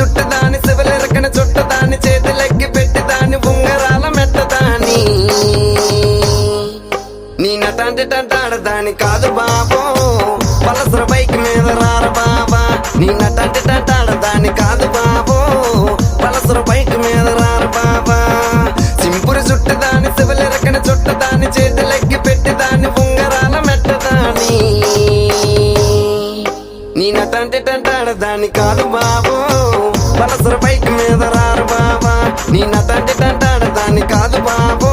చుట్టదాని శివలెరకన చుట్టదాని చేతులెక్కి పెట్టిదాని ఉంగరాల మెట్టదాని. నీ నటాంటి టంటాడదాని కాదు బాబో పలసర బైక్ మీద రార బాబా. నీ నటాంటి టంటాడదాని కాదు బాబో పలసర బైక్ మీద రార బాబా. సింపురు చుట్టదాని శివలెరకన చుట్టదాని చేతులెక్కి పెట్టిదాని ఉంగరాల మెట్టదాని. నీ నటంటే టంటాడదాని కాదు బాబో పలసర బైక్ మీద రారు బాబా నీ నా తండ్రి తంటాడు దాన్ని కాదు బాబా